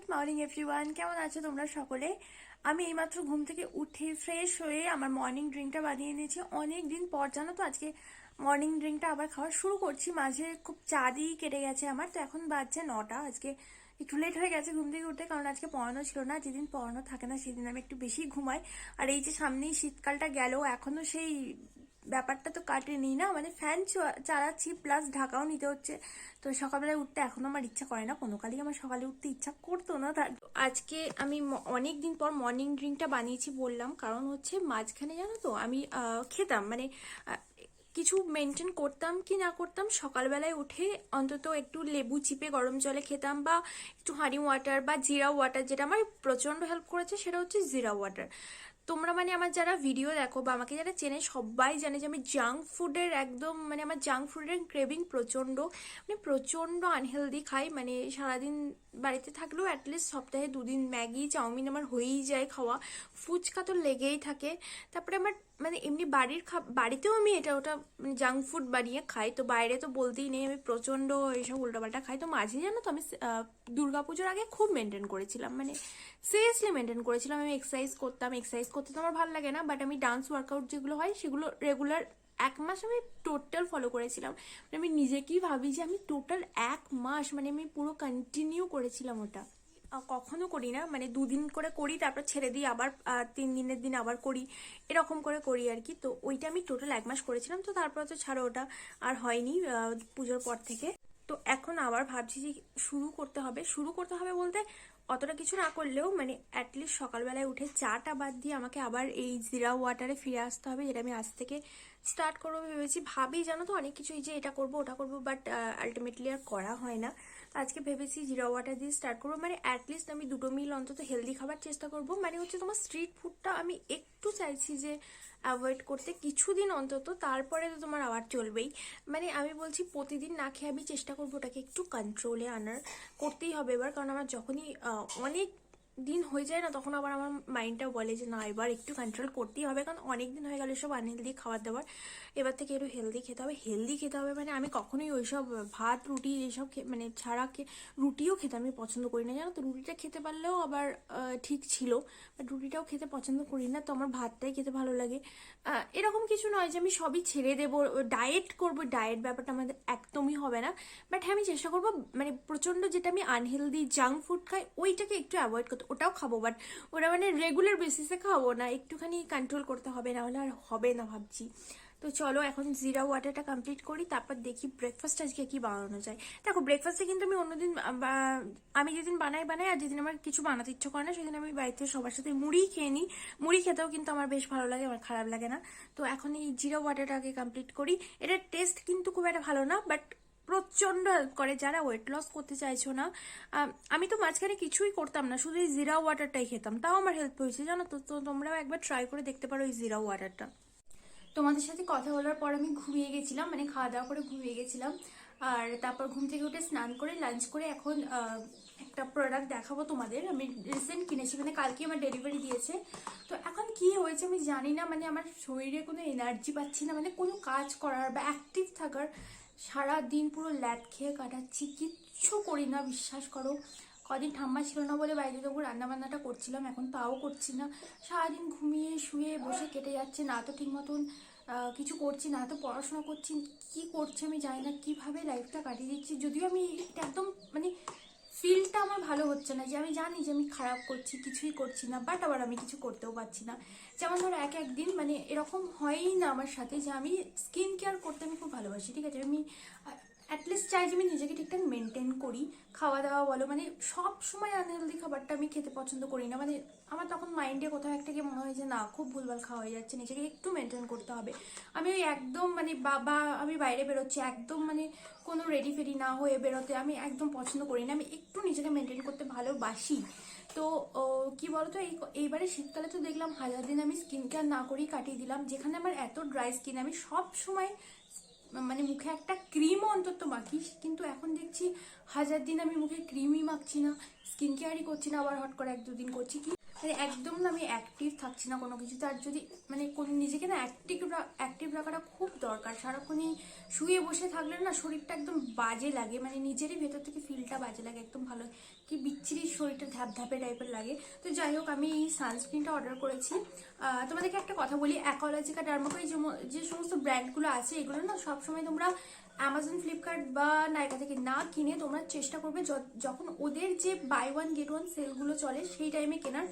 Good morning, everyone. কেমন আছো তোমরা সকলে? আমি এইমাত্র ঘুম থেকে উঠে ফ্রেশ হয়ে আমার মর্নিং ড্রিঙ্কটা বানিয়ে নিয়েছি। অনেক দিন পর, জানো তো, আজকে মর্নিং ড্রিঙ্কটা আবার খাওয়া শুরু করছি। মাঝে খুব চাঁদই কেটে গেছে আমার, তো এখন বাজছে নটা। আজকে একটু লেট হয়ে গেছে ঘুম থেকে উঠতে, কারণ আজকে পড়ানো ছিল না। যেদিন পড়ানো থাকে না, সেদিন আমি একটু বেশি ঘুমাই। আর এই যে সামনেই শীতকালটা গেল, এখনও সেই ব্যাপারটা তো কাটেনি না? মানে ফ্যান চালাচ্ছি প্লাস ঢাকাও নিতে হচ্ছে। তো সকালবেলায় উঠতে এখনও আমার ইচ্ছা করে না। কোনো কালই আমার সকালে উঠতে ইচ্ছা করতো না তার আজকে আমি অনেক দিন পর মর্নিং ড্রিঙ্কটা বানিয়েছি বললাম। কারণ হচ্ছে মাঝখানে জানো তো আমি খেতাম। মানে কিছু মেনটেন করতাম কি না করতাম, সকালবেলায় উঠে অন্তত একটু লেবু চিপে গরম জলে খেতাম বা একটু হানি ওয়াটার বা জিরা ওয়াটার যেটা আমার প্রচণ্ড হেল্প করেছে, সেটা হচ্ছে জিরা ওয়াটার তোমরা মানে আমার যারা ভিডিও দেখো বা আমাকে যারা চেনে, সবাই জানে যে আমি জাঙ্ক ফুডের একদম মানে আমার জাঙ্ক ফুডের ক্রেভিং প্রচণ্ড মানে প্রচণ্ড আনহেলদি খাই। মানে সারাদিন বাড়িতে থাকলেও অ্যাটলিস্ট সপ্তাহে দুদিন ম্যাগি, চাউমিন আমার হয়েই যায় খাওয়া। ফুচকা তো লেগেই থাকে। তারপরে আমার মানে এমনি বাড়ির খা বাড়িতেও আমি এটা ওটা মানে জাঙ্ক ফুড বানিয়ে খাই। তো বাইরে তো বলতেই নেই, আমি প্রচণ্ড এইসব উল্টোপাল্টা খাই। তো মাঝে জানো তো আমি পুজোর আগে খুব মেনটেন করেছিলাম। মানে সিরিয়াসলি মেনটেন করেছিলাম। আমি এক্সারসাইজ করতাম। এক্সারসাইজ করতে তো আমার ভালো লাগে না। বাট আমি ডান্স ওয়ার্কআউট যেগুলো হয়, সেগুলো রেগুলার এক মাস আমি টোটাল ফলো করেছিলাম। মানে আমি নিজেকেই ভাবি যে আমি টোটাল এক মাস মানে আমি পুরো কন্টিনিউ করেছিলাম ওটা। কখনো করি না মানে দুদিন করে করি, তারপর ছেড়ে দিই, আবার তিন দিনের দিন আবার করি, এরকম করে করি আর কি। তো ওইটা আমি টোটাল এক মাস করেছিলাম, তো তারপর তো ছাড়ো ওটা আর হয়নি পুজোর পর থেকে। তো এখন আবার ভাবছি যে শুরু করতে হবে। শুরু করতে হবে বলতে অতটা কিছু না করলেও মানে অ্যাটলিস্ট সকালবেলায় উঠে চাটা বাদ দিয়ে আমাকে আবার এই জিরা ওয়াটারে ফিরে আসতে হবে। যেটা আমি আজ থেকে স্টার্ট করব ভেবেছি। ভাবি, জানো তো, অনেক কিছুই যে এটা করব, ওটা করব বাট আলটিমেটলি আর করা হয় না। আজকে ভেবেছি জিরা ওয়াটার দিয়ে স্টার্ট করব। মানে অ্যাটলিস্ট আমি দুটো মিল অন্তত হেলদি খাবার চেষ্টা করব। মানে হচ্ছে তোমার স্ট্রিট ফুডটা আমি একটু চাইছি যে অ্যাভয়েড করতে কিছুদিন অন্তত, তারপরে তো তোমার আবার চলবেই। মানে আমি বলছি প্রতিদিন না খেয়ে আমি চেষ্টা করব ওটাকে একটু কন্ট্রোলে আনার, করতেই হবে এবার। কারণ আমার যখনই অনেক দিন হয়ে যায় না, তখন আবার আমার মাইন্ডটা বলে যে, না, এবার একটু কন্ট্রোল করতেই হবে। কারণ অনেক দিন হয়ে গেল সব আনহেলদি খাবার দাবার এবার থেকে একটু হেলদি খেতে হবে। হেলদি খেতে হবে মানে আমি কখনোই ওইসব ভাত, রুটি এইসব মানে ছাড়া রুটিও খেতে আমি পছন্দ করি না। জানো তো, রুটিটা খেতে পারলেও আবার ঠিক ছিল বাট রুটিটাও খেতে পছন্দ করি না। তো আমার ভাতটাই খেতে ভালো লাগে। এরকম কিছু নয় যে, আমি সবই ছেড়ে দেবো। ডায়েট করব ডায়েট ব্যাপারটা আমাদের একদমই হবে না। বাট হ্যাঁ আমি চেষ্টা করব মানে প্রচণ্ড যেটা আমি আনহেলদি জাঙ্ক ফুড খাই, ওইটাকে একটু অ্যাভয়েড করতে। ওটাও খাব বাট ওটা মানে রেগুলার বেসিসে খাব না, একটুখানি কন্ট্রোল করতে হবে না হলে আর হবে না ভাবছি। তো চলো, এখন জিরা ওয়াটারটা কমপ্লিট করি, তারপর দেখি ব্রেকফাস্ট আজকে কি বানানো যায়। দেখো ব্রেকফাস্টে কিন্তু আমি অন্যদিন আমি যেদিন বানাই বানাই, আর যেদিন আমার কিছু বানাতে ইচ্ছে করে না, সেদিন আমি বাড়িতে সবার সাথে মুড়ি খেয়ে নিই। মুড়ি খেতেও কিন্তু আমার বেশ ভালো লাগে, আমার খারাপ লাগে না। তো এখন এই জিরা ওয়াটারটা আগে কমপ্লিট করি। এটার টেস্ট কিন্তু খুব একটা ভালো না বাট প্রচণ্ড হেল্প করে যারা ওয়েট লস করতে চাইছো না। আমি তো মাঝখানে কিছুই করতাম না, শুধু এই জিরা ওয়াটারটাই খেতাম। তাও আমার হেল্প হয়েছে, জানো তো? তো তোমরাও একবার ট্রাই করে দেখতে পারো এই জিরা ওয়াটারটা তোমাদের সাথে কথা বলার পর আমি ঘুমিয়ে গেছিলাম মানে খাওয়া দাওয়া করে ঘুমিয়ে গেছিলাম। আর তারপর ঘুম থেকে উঠে স্নান করে লাঞ্চ করে এখন একটা প্রোডাক্ট দেখাবো তোমাদের। আমি রিসেন্ট কিনেছি মানে কালকে আমার ডেলিভারি দিয়েছে। তো এখন কি হয়েছে আমি জানি না মানে আমার শরীরে কোনো এনার্জি পাচ্ছি না মানে কোনো কাজ করার বা অ্যাক্টিভ থাকার সারা দিন পুরো ল্যাদ খেয়ে কাটাচ্ছি, কিচ্ছু করি না, বিশ্বাস করো। কদিন ঠাম্মা ছিল না বলে বাইরে তবু রান্নাবান্নাটা করছিলাম, এখন তাও করছি না। সারাদিন ঘুমিয়ে শুয়ে বসে কেটে যাচ্ছে, না তো ঠিক মতন কিছু করছি, না তো পড়াশোনা করছি, কি করছি আমি জানি না, কীভাবে লাইফটা কাটিয়ে দিচ্ছি, যদিও আমি একদম মানে ফিলটা আমার ভালো হচ্ছে না যে আমি জানি যে আমি খারাপ করছি, কিছুই করছি না বাট আবার আমি কিছু করতেও পারছি না। যেমন ধরো এক একদিন মানে এরকম হয়ই না আমার সাথে যে আমি স্কিন কেয়ার করতে আমি খুব ভালোবাসি, ঠিক আছে? আমি অ্যাটলিস্ট চাই যে আমি নিজেকে ঠিকঠাক মেনটেন করি। খাওয়া দাওয়া বলো মানে সব সময় আনহেলদি খাবারটা আমি খেতে পছন্দ করি না। মানে আমার তখন মাইন্ডে কোথাও একটা গিয়ে মনে হয় যে, না, খুব ভুলভাল খাওয়া হয়ে যাচ্ছে, নিজেকে একটু মেনটেন করতে হবে। আমি ওই একদম মানে বাবা, আমি বাইরে বেরোচ্ছি, একদম মানে কোনো রেডি ফেডি না হয়ে বেরোতে আমি একদম পছন্দ করি না। আমি একটু নিজেকে মেনটেন করতে ভালোবাসি। তো কি বলতো, এই এইবারে শীতকালে তো দেখলাম হাজার দিন আমি স্কিন কেয়ার না করেই কাটিয়ে দিলাম। যেখানে আমার এত ড্রাই স্কিন আমি সব সময় মানে মুখে একটা ক্রিম অন্তত মাখিস, কিন্তু এখন দেখছি হাজার দিন আমি মুখে ক্রিমই মাখছি না স্কিন কেয়ারই করছি না, আবার হট করে এক দুদিন করছি কি মানে একদম না আমি অ্যাক্টিভ থাকছি না কোনো কিছুতে। আর যদি মানে কোনো নিজেকে না অ্যাক্টিভ অ্যাক্টিভ রাখাটা খুব দরকার। সারাক্ষণই শুয়ে বসে থাকলে না শরীরটা একদম বাজে লাগে। মানে নিজেরই ভেতর থেকে ফিলটা বাজে লাগে, একদম ভালো। কি বিচ্ছিরি শরীরটা ধ্যাপ ধ্যাপে টাইপের লাগে। তো যাই হোক, আমি এই সানস্ক্রিনটা অর্ডার করেছি। তোমাদেরকে একটা কথা বলি অ্যাকোলজিকা ডার্মাকো ম- যে সমস্ত ব্র্যান্ডগুলো আছে, এগুলো না সবসময় তোমরা অ্যামাজন ফ্লিপকার্ট বা নাইকা থেকে না কিনে তোমরা চেষ্টা করবে যখন ওদের যে বাই ওয়ান গেট ওয়ান সেলগুলো চলে, সেই টাইমে কেনার।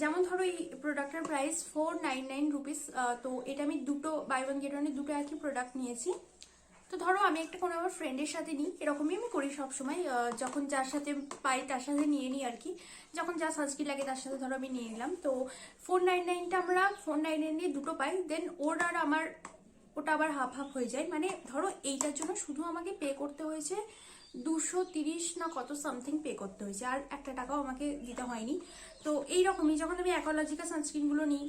যেমন ধরো এই প্রোডাক্টের price four nine nine rupees তো এটা আমি দুটো বাই ওয়ান গেট ওয়ানের দুটো একই প্রোডাক্ট নিয়েছি। তো ধরো আমি একটা কোনো আমার ফ্রেন্ডের সাথে নিই, এরকমই আমি করি সবসময় যখন যার সাথে পাই তার সাথে নিয়ে নিই আর কি। যখন যা সানস্ক্রিন লাগে তার সাথে ধরো আমি নিয়ে নিলাম। তো ফোর নাইন নাইনটা আমরা ফোর নাইন নাইন দিয়ে দুটো পাই দেন ওর আর আমার ওটা আবার হাফ হাফ হয়ে যায়। মানে ধরো এইটার জন্য শুধু আমাকে পে করতে হয়েছে দুশো তিরিশ না কত সামথিং পে করতে হয়েছে। আর একটা টাকাও আমাকে দিতে হয়নি। তো এইরকমই যখন আমি অ্যাকোলজিক্যাল সানস্ক্রিনগুলো নিই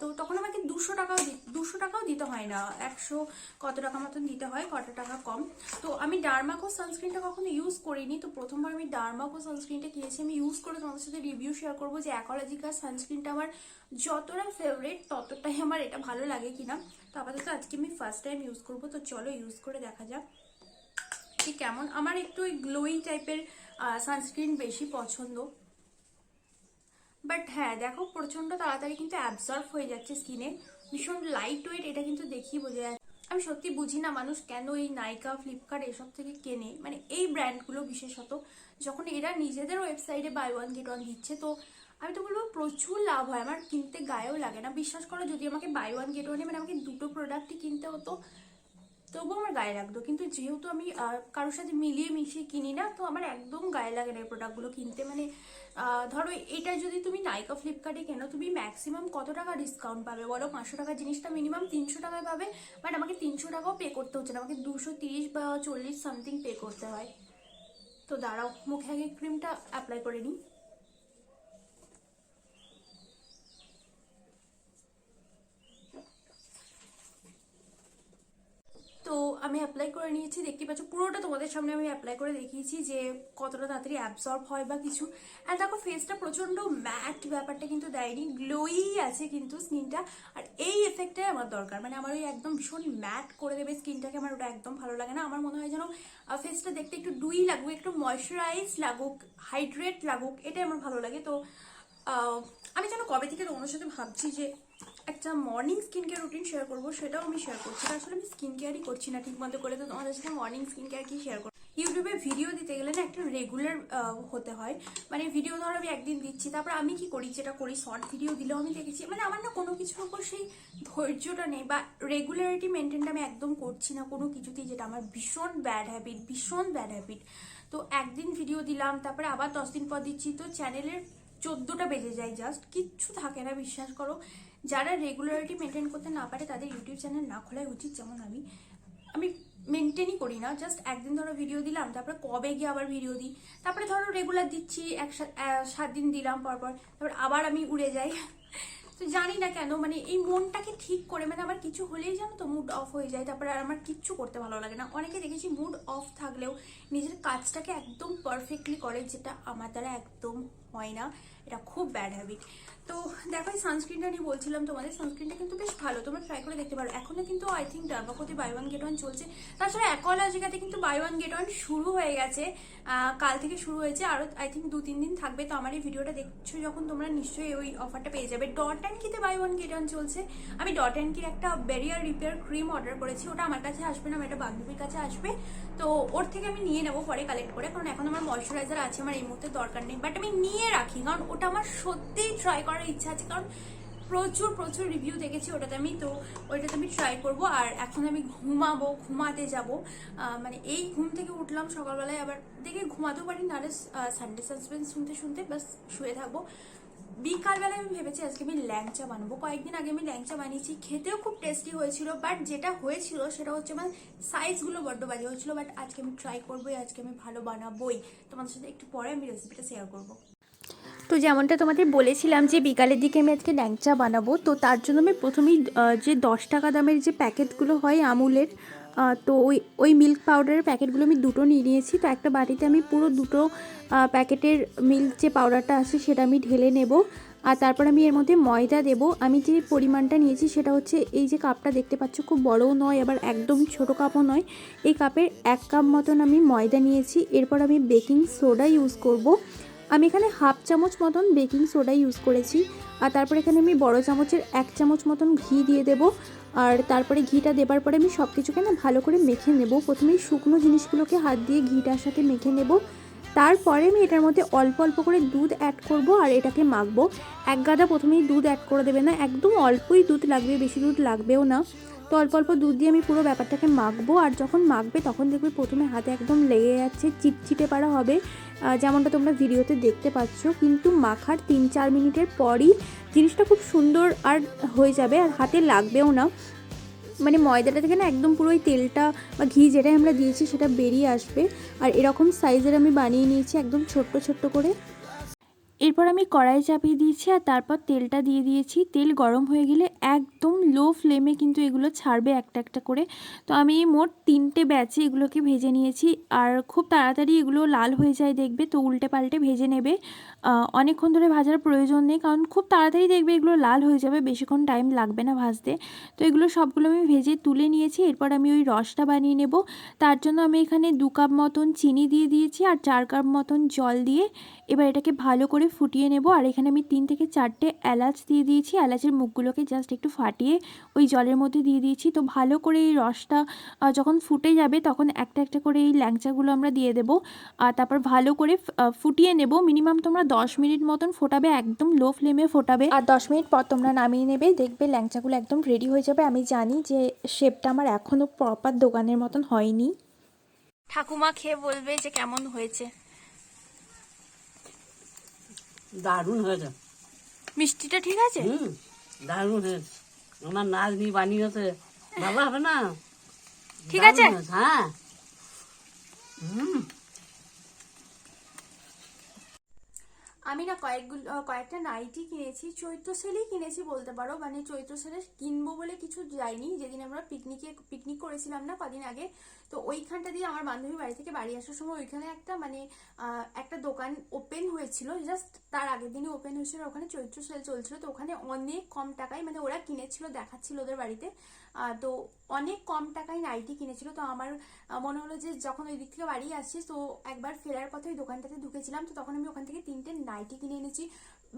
তো তখন আমাকে দুশো টাকাও দুশো টাকাও দিতে হয় না। একশো কত টাকা মতন দিতে হয় কত টাকা কম। তো আমি ডার্মাকো সানস্ক্রিনটা কখনো ইউজ করিনি। তো প্রথমবার আমি ডার্মাকো সানস্ক্রিনটা কিনেছি। আমি ইউজ করে তোমাদের সাথে রিভিউ শেয়ার করব যে অ্যাকোলজিকা সানস্ক্রিনটা আমার যতটা ফেভারিট ততটাই আমার এটা ভালো লাগে কিনা। তো আপাতত আজকে আমি ফার্স্ট টাইম ইউজ করব। তো চলো ইউজ করে দেখা যাক ঠিক কেমন। আমার একটু ওই গ্লোয়িং টাইপের সানস্ক্রিন বেশি পছন্দ। বাট হ্যাঁ দেখো প্রচণ্ড তাড়াতাড়ি কিন্তু অ্যাবজর্ব হয়ে যাচ্ছে স্কিনে ভীষণ লাইট ওয়েট এটা কিন্তু দেখি বোঝা যায়। আমি সত্যি বুঝি না মানুষ কেন এই নাইকা ফ্লিপকার্ট এসব থেকে কেনে। মানে এই ব্র্যান্ডগুলো বিশেষত। যখন এরা নিজেদের ওয়েবসাইটে বাই ওয়ান গেট ওয়ান দিচ্ছে, তো আমি তো বলব প্রচুর লাভ হয়। আমার কিনতে গায়েও লাগে না। বিশ্বাস করো, যদি আমাকে বাই ওয়ান গেট ওয়ানে মানে আমাকে দুটো প্রোডাক্টই কিনতে হতো তবুও আমার গায়ে লাগতো। কিন্তু যেহেতু আমি কারোর সাথে মিলিয়ে মিশিয়ে কিনি না, তো আমার একদম গায়ে লাগে না এই প্রোডাক্টগুলো কিনতে। মানে ধরো এটা যদি তুমি নাইকা ফ্লিপকার্টে কেনো, তুমি ম্যাক্সিমাম কত টাকা ডিসকাউন্ট পাবে? বলো পাঁচশো টাকার জিনিসটা মিনিমাম তিনশো টাকায় পাবে? বাট আমাকে তিনশো টাকাও পে করতে হচ্ছে না। আমাকে দুশো তিরিশ বা চল্লিশ সামথিং পে করতে হয়। তো দাঁড়াও, মুখে আগে ক্রিমটা অ্যাপ্লাই করে নিই তো আমি অ্যাপ্লাই করে নিয়েছি, দেখতে পাচ্ছ পুরোটা তোমাদের সামনে আমি অ্যাপ্লাই করে দেখিয়েছি যে কতটা তাড়াতাড়ি অ্যাবসর্ব হয় বা কিছু। আর দেখো ফেসটা প্রচণ্ড ম্যাট ব্যাপারটা কিন্তু দেয়নি গ্লোই আছে কিন্তু স্কিনটা আর এই এফেক্টটাই আমার দরকার মানে আমার ওই একদম ভীষণ ম্যাট করে দেবে স্কিনটাকে আমার ওটা একদম ভালো লাগে না। আমার মনে হয় যেন ফেসটা দেখতে একটু ডুই লাগুক, একটু ময়শ্চারাইজ লাগুক হাইড্রেট লাগুক, এটাই আমার ভালো লাগে। তো আমি যেন কবে থেকে তোমাদের সাথে ভাবছি যে একটা morning skin care routine share করব, সেটাও আমি শেয়ার করছি। আসলে আমি স্কিন কেয়ারই করছি না, ঠিক মতো করে। তো তোমাদের সাথে মর্নিং স্কিন কেয়ার কি শেয়ার করব? ইউটিউবে ভিডিও দিতে গেলে না একটা রেগুলার হতে হয়। মানে ভিডিও ধরো আমি একদিন দিচ্ছি, তারপর আমি কি করি, যেটা করি শর্ট ভিডিও দিলেও আমি দেখেছি মানে আমার না কোনো কিছুর উপর সেই ধৈর্যটা নেই বা রেগুলারিটি মেনটেনটা আমি একদম করছি না কোনো কিছুতেই, যেটা আমার ভীষণ ব্যাড হ্যাবিট ভীষণ ব্যাড হ্যাবিট তো একদিন ভিডিও দিলাম, তারপরে আবার দশ দিন পর দিচ্ছি, তো চ্যানেলের চোদ্দোটা বেজে যায় জাস্ট কিচ্ছু থাকে না, বিশ্বাস করো। যারা রেগুলারিটি মেনটেন করতে না পারে, তাদের ইউটিউব চ্যানেল না খোলাই উচিত, যেমন আমি। আমি মেনটেনই করি না জাস্ট একদিন ধরো ভিডিও দিলাম, তারপরে কবে গিয়ে আবার ভিডিও দিই? তারপরে ধরো রেগুলার দিচ্ছি, এক সাত দিন দিলাম, পরপর, তারপর আবার আমি উড়ে যাই। তো জানি না কেন মানে এই মনটাকে ঠিক করে মানে আমার কিছু হলেই জানো তো মুড অফ হয়ে যায়, তারপরে আর আমার কিচ্ছু করতে ভালো লাগে না। অনেকে দেখেছি মুড অফ থাকলেও নিজের কাজটাকে একদম পারফেক্টলি করে, যেটা আমার দ্বারা একদম হয় না, এটা খুব ব্যাড হ্যাবিট তো দেখো, এই সানস্ক্রিনটা নিয়ে বলছিলাম তোমাদের সানস্ক্রিনটা কিন্তু বেশ ভালো, তোমরা ট্রাই করে দেখতে পারো। এখনও কিন্তু আই থিঙ্ক ডার্মাকোতে বাই ওয়ান গেট ওয়ান চলছে। তাছাড়া অ্যাকোলজিকাতে কিন্তু বাই ওয়ান গেট ওয়ান শুরু হয়ে গেছে। কাল থেকে শুরু হয়েছে আরও আই থিঙ্ক দু তিন দিন থাকবে। তো আমার এই ভিডিওটা দেখছ যখন, তোমরা নিশ্চয়ই ওই অফারটা পেয়ে যাবে। ডট অ্যান্ড কিতে বাই ওয়ান গেট ওয়ান চলছে। আমি ডট অ্যান্ড কির একটা ব্যারিয়ার রিপেয়ার ক্রিম অর্ডার করেছি। ওটা আমার কাছে আসবে না, আমার একটা বান্ধবীর কাছে আসবে। তো ওর থেকে আমি নিয়ে নেব পরে কালেক্ট করে। কারণ এখন আমার ময়শ্চারাইজার আছে, আমার এই মুহূর্তে দরকার নেই। বাট আমি নিয়ে রাখি। কারণ ওটা আমার সত্যিই ট্রাই করার ইচ্ছা আছে। কারণ প্রচুর প্রচুর রিভিউ দেখেছি ওটাতে আমি। তো ওইটাতে আমি ট্রাই করব। আর এখন আমি ঘুমাবো, ঘুমাতে যাব। মানে এই ঘুম থেকে উঠলাম সকালবেলায়। আবার দেখে ঘুমাতেও পারি নাহলে সানডে সাসপেন্স শুনতে শুনতে বাস শুয়ে থাকব। বিকালবেলায় আমি ভেবেছি আজকে আমি ল্যাংচা বানাবো। কয়েকদিন আগে আমি ল্যাংচা বানিয়েছি। খেতেও খুব টেস্টি হয়েছিল। বাট যেটা হয়েছিল সেটা হচ্ছে আমার সাইজগুলো বড্ড বাজে হয়েছিল। বাট আজকে আমি ট্রাই করবোই, আজকে আমি ভালো বানাবোই। তোমাদের সাথে একটু পরে আমি রেসিপিটা শেয়ার করব। তো যেমনটা তোমাদের বলেছিলাম যে বিকালের দিকে আমি আজকে ল্যাংচা বানাবো, তো তার জন্য আমি প্রথমেই যে দশ টাকা দামের যে প্যাকেটগুলো হয় আমুলের তো ওই ওই মিল্ক পাউডারের প্যাকেটগুলো আমি দুটো নিয়ে নিয়েছি। তো একটা বাটিতে আমি পুরো দুটো প্যাকেটের মিল্ক যে পাউডারটা আছে সেটা আমি ঢেলে নেব। আর তারপর আমি এর মধ্যে ময়দা দেব। আমি যে পরিমাণটা নিয়েছি সেটা হচ্ছে, এই যে কাপটা দেখতে পাচ্ছ খুব বড়ও নয়, আবার একদম ছোট কাপও নয়। এই কাপের এক কাপ মতন আমি ময়দা নিয়েছি। এরপর আমি বেকিং সোডা ইউজ করব। আমি এখানে হাফ চামচ মতন বেকিং সোডা ইউজ করেছি। আর তারপরে এখানে আমি বড় চামচের এক চামচ মতন ঘি দিয়ে দেব। আর তারপরে ঘিটা দেবার পরে আমি সব কিছুকে না ভালো করে মেখে নেব। প্রথমেই শুকনো জিনিসগুলোকে হাত দিয়ে ঘিটার সাথে মেখে নেব। তারপরে আমি এটার মধ্যে অল্প অল্প করে দুধ অ্যাড করব আর এটাকে মাখবো। এক গাদা প্রথমেই দুধ অ্যাড করে দেবে না। একদম অল্পই দুধ লাগবে, বেশি দুধ লাগবেও না। তো অল্প অল্প দুধ দিয়ে আমি পুরো ব্যাপারটাকে মাখবো, আর যখন মাখবে তখন দেখবে প্রথমে হাতে একদম লেগে যাচ্ছে চিটচিটে পারা হবে যেমনটা তোমরা ভিডিওতে দেখতে পাচ্ছ। কিন্তু মাখার তিন চার মিনিটের পরই জিনিসটা খুব সুন্দর আর হয়ে যাবে, আর হাতে লাগবেও না। মানে ময়দাটা থেকে না একদম পুরো ওই তেলটা বা ঘি যেটাই আমরা দিয়েছি সেটা বেরিয়ে আসবে। আর এরকম সাইজের আমি বানিয়ে নিয়েছি একদম ছোট্ট ছোট্ট করে। এরপর আমি কড়াই চাপিয়ে দিয়েছি আর তারপর তেলটা দিয়ে দিয়েছি। তেল গরম হয়ে গেলে একদম লো ফ্লেমে কিন্তু এগুলো ছাড়বে একটা একটা করে। তো আমি মোট তিনটে ব্যাচে এগুলোকে ভেজে নিয়েছি। আর খুব তাড়াতাড়ি এগুলো লাল হয়ে যায় দেখবে, তো উল্টে পাল্টে ভেজে নেবে। অনেকক্ষণ ধরে ভাজার প্রয়োজন নেই, কারণ খুব তাড়াতাড়ি দেখবে এগুলো লাল হয়ে যাবে, বেশিক্ষণ টাইম লাগবে না ভাজতে। তো এগুলো সবগুলো আমি ভেজে তুলে নিয়েছি, এরপর আমি ওই রসটা বানিয়ে নেব। তার জন্য আমি এখানে দু কাপ মতন চিনি দিয়ে দিয়েছি আর চার কাপ মতন জল দিয়ে এবার এটাকে ভালো করে ফুটিয়ে নেব। আর এখানে আমি তিন থেকে চারটে এলাচ দিয়ে দিয়েছি। এলাচের মুখগুলোকে জাস্ট একটু ফাটিয়ে ওই জলের মধ্যে দিয়ে দিয়েছি। তো ভালো করে এই রসটা যখন ফুটে যাবে তখন একটা একটা করে এই ল্যাংচাগুলো আমরা দিয়ে দেবো। আর তারপর ভালো করে ফুটিয়ে নেব। মিনিমাম তোমরা দশ মিনিট মতন ফোটাবে, একদম লো ফ্লেমে ফোটাবে। আর দশ মিনিট পর তোমরা নামিয়ে নেবে, দেখবে ল্যাংচাগুলো একদম রেডি হয়ে যাবে। আমি জানি যে শেপটা আমার এখনও প্রপার দোকানের মতন হয়নি। ঠাকুমা খেয়ে বলবে যে কেমন হয়েছে। দারুণ হয়েছে। মিষ্টিটা ঠিক আছে? হুম দারুণ হয়েছে। আমার নাজনি বানিয়েছে ভালো হবে না? ঠিক আছে? হ্যাঁ। হুম আমি না কয়েকগুলো কয়েকটা নাইটি কিনেছি চৈত্র সেলেই কিনেছি বলতে পারো। মানে চৈত্র সেলে কিনবো বলে কিছু যাইনি যেদিন আমরা পিকনিকে পিকনিক করেছিলাম না কদিন আগে তো ওইখানটা দিয়ে আমার বান্ধবী বাড়ি থেকে বাড়ি আসার সময় ওইখানে একটা মানে একটা দোকান ওপেন হয়েছিল। জাস্ট তার আগের দিনই ওপেন হয়েছিল। ওখানে চৈত্র সেল চলছিল। তো ওখানে অনেক কম টাকায় মানে ওরা কিনেছিল, দেখাচ্ছিল ওদের বাড়িতে। তো অনেক কম টাকায় নাইটি কিনেছিল। তো আমার মনে হলো যে যখন ওই দিক থেকে বাড়ি আসছি তো একবার ফেরার পথে ওই দোকানটাতে ঢুকেছিলাম। তো তখন আমি ওখান থেকে তিনটে নাইটি কিনে এনেছি।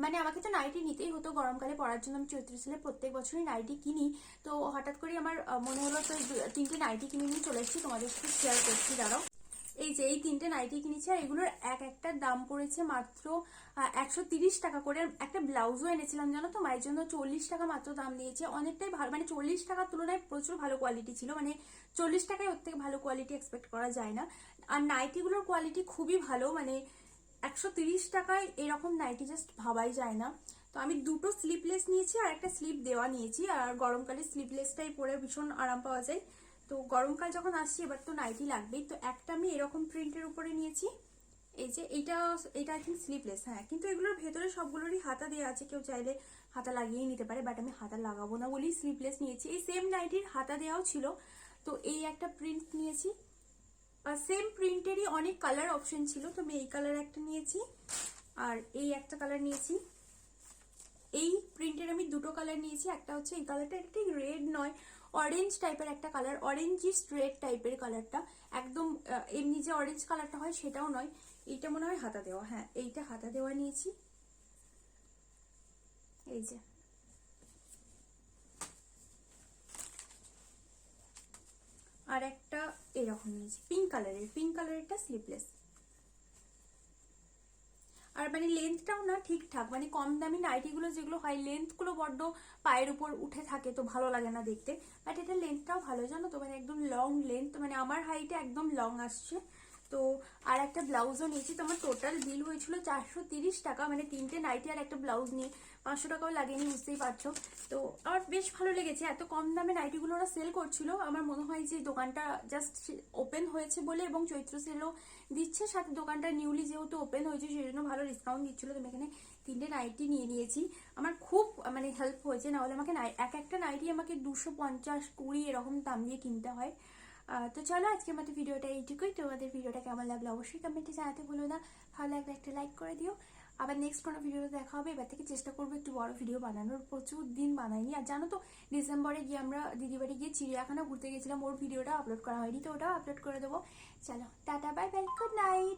মানে আমাকে তো নাইটি নিতেই হতো, গরমকালে পরার জন্য। আমি চৈত্র সেলে প্রত্যেক বছরই নাইটি কিনি। তো হঠাৎ করে আমার মনে হলো তো তিনটে নাইটি কিনে নিয়ে চলে এসেছি। তোমাদের সাথে শেয়ার করছি, দাঁড়াও। এই যে, এই তিনটে নাইটি কিনেছি আর এগুলোর এক একটার দাম পড়েছে মাত্র একশো তিরিশ টাকা করে। একটা ব্লাউজও এনেছিলাম, জানো তো? মায়ের জন্য চল্লিশ টাকা মাত্র দাম দিয়েছে। অনেকটাই ভালো মানে চল্লিশ টাকার তুলনায় প্রচুর ভালো কোয়ালিটি ছিল। মানে চল্লিশ টাকায় ওর থেকে ভালো কোয়ালিটি এক্সপেক্ট করা যায় না। আর নাইটিগুলোর কোয়ালিটি খুবই ভালো। মানে একশো তিরিশ টাকায় এরকম নাইটি জাস্ট ভাবাই যায় না। তো আমি দুটো স্লিপলেস নিয়েছি আর একটা স্লিপ দেওয়া নিয়েছি। আর গরমকালে স্লিপলেসটাই পরে ভীষণ আরাম পাওয়া যায়। তো গরমকাল যখন আসছি, এবার তো নাইটি লাগবেই। তো একটা আমি এরকম প্রিন্টের উপরে নিয়েছি। এই যে এইটা এটা আই থিঙ্ক স্লিপলেস হ্যাঁ। কিন্তু এগুলোর ভেতরে সবগুলোরই হাতা দেওয়া আছে। কেউ চাইলে হাতা লাগিয়ে নিতে পারে বাট আমি হাতা লাগাবো না বলেই স্লিপলেস নিয়েছি। এই সেম নাইটির হাতা দেওয়াও ছিল। তো এই একটা প্রিন্ট নিয়েছি। সেম প্রিন্টেরই অনেক কালার অপশন ছিল, তো আমি এই কালার একটা নিয়েছি আর এই একটা কালার নিয়েছি। এই প্রিন্টের আমি দুটো কালার নিয়েছি, একটা হচ্ছে এই কালারটা এটা রেড নয় অরেঞ্জ টাইপের একটা কালার অরেঞ্জিস রেড টাইপের কালারটা একদম এমনি যে অরেঞ্জ কালারটা হয় সেটাও নয়, এইটা মনে হয় হাতা দেওয়া হ্যাঁ এইটা হাতা দেওয়া নিয়েছি। এই যে। আর একটা এরকম নিয়েছি পিঙ্ক কালারের পিঙ্ক কালারেরটা স্লিপলেস আর মানে লেন্থটাও না ঠিকঠাক মানে কম দামি নাইটিগুলো যেগুলো হয় লেন্থগুলো বড্ড পায়ের উপর উঠে থাকে তো ভালো লাগে না দেখতে। বাট এটা লেন্থটাও ভালো, জানো তো? মানে একদম লং লেন্থ মানে আমার হাইটে একদম লং আসছে। তো আর একটা ব্লাউজও নিয়েছি। তো আমার টোটাল বিল হয়েছিল চারশো তিরিশ টাকা। মানে তিনটে নাইটি আর একটা ব্লাউজ নিয়ে পাঁচশো টাকাও লাগেনি, বুঝতেই পারছ। তো আমার বেশ ভালো লেগেছে। এত কম দামে নাইটিগুলো ওরা সেল করছিল। আমার মনে হয় যে দোকানটা জাস্ট ওপেন হয়েছে বলে এবং চৈত্র সেলও দিচ্ছে। সাথে দোকানটা নিউলি যেহেতু ওপেন হয়েছে সেই জন্য ভালো ডিসকাউন্ট দিচ্ছিল। তো এখানে তিনটে নাইটি নিয়ে নিয়েছি। আমার খুব মানে হেল্প হয়েছে। নাহলে আমাকে এক একটা নাইটি আমাকে দুশো পঞ্চাশ, কুড়ি এরকম দাম দিয়ে কিনতে হয়। তো চলো আজকের মতো ভিডিওটা এইটুকুই। তোমাদের ভিডিওটা কেমন লাগল অবশ্যই কমেন্টে জানাতে ভুলো না। ভালো লাগলে একটা লাইক করে দিও। আবার নেক্সট কোনো ভিডিওতে দেখা হবে। এবার থেকে চেষ্টা করব একটু বড় ভিডিও বানানোর। প্রচুর দিন বানাইনি। আর জানো তো, ডিসেম্বরে গিয়ে আমরা দিদিবাড়ি গিয়ে চিড়িয়াখানা ঘুরতে গেছিলাম। ওর ভিডিওটা আপলোড করা হয়নি, তো ওটাও আপলোড করে দেবো। চলো, টাটা বাই বাই গুড নাইট